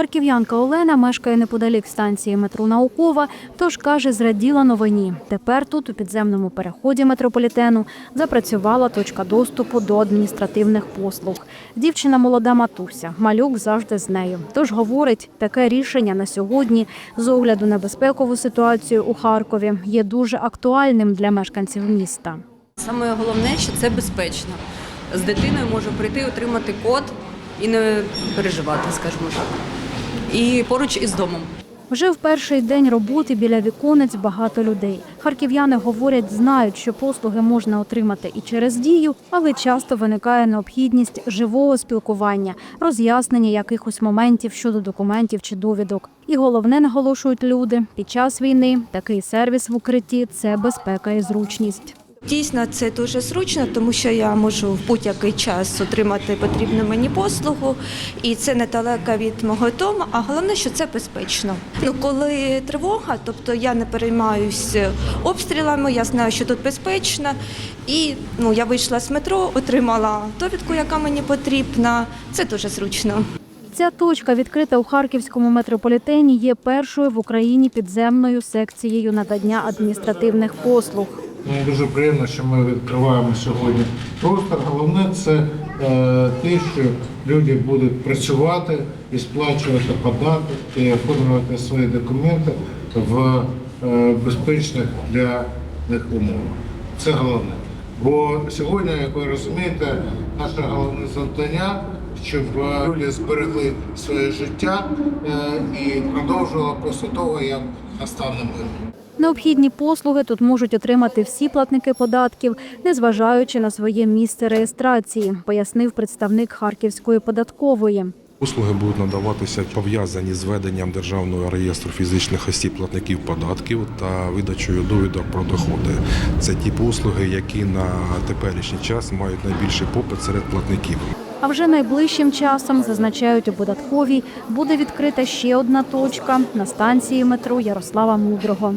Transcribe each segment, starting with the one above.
Харків'янка Олена мешкає неподалік станції метро Наукова, тож каже, зраділа новині. Тепер тут, у підземному переході метрополітену, запрацювала точка доступу до адміністративних послуг. Дівчина молода матуся, малюк завжди з нею. Тож говорить, таке рішення на сьогодні, з огляду на безпекову ситуацію у Харкові, є дуже актуальним для мешканців міста. Саме головне, що це безпечно. З дитиною може прийти, отримати код і не переживати, скажімо так. І поруч із домом. Вже в перший день роботи біля віконець багато людей. Харків'яни говорять, знають, що послуги можна отримати і через дію, але часто виникає необхідність живого спілкування, роз'яснення якихось моментів щодо документів чи довідок. І головне наголошують люди під час війни такий сервіс в укритті це безпека і зручність. Дійсно, це дуже зручно, тому що я можу в будь-який час отримати потрібну мені послугу, і це недалеко від мого дому. А головне, що це безпечно. Ну, коли тривога, тобто я не переймаюсь обстрілами, я знаю, що тут безпечно. І ну, я вийшла з метро, отримала довідку, яка мені потрібна. Це дуже зручно. Ця точка, відкрита у харківському метрополітені, є першою в Україні підземною секцією надання адміністративних послуг. Мені дуже приємно, що ми відкриваємо сьогодні простор. Головне це е, те, що люди будуть працювати і сплачувати податки і оформлювати свої документи в е, безпечних для них умовах. Це головне. Бо сьогодні, як ви розумієте, наше головне завдання, щоб е, люди зберегли своє життя і продовжували після того, як настане мир. Необхідні послуги тут можуть отримати всі платники податків, незважаючи на своє місце реєстрації, пояснив представник Харківської податкової. Послуги будуть надаватися пов'язані з веденням державного реєстру фізичних осіб платників податків та видачею довідок про доходи. Це ті послуги, які на теперішній час мають найбільший попит серед платників. А вже найближчим часом зазначають у податковій, буде відкрита ще одна точка на станції метро Ярослава Мудрого.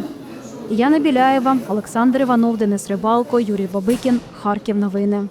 Яна Біляєва, Олександр Іванов, Денис Рибалко, Юрій Бабикін. Харків. Новини.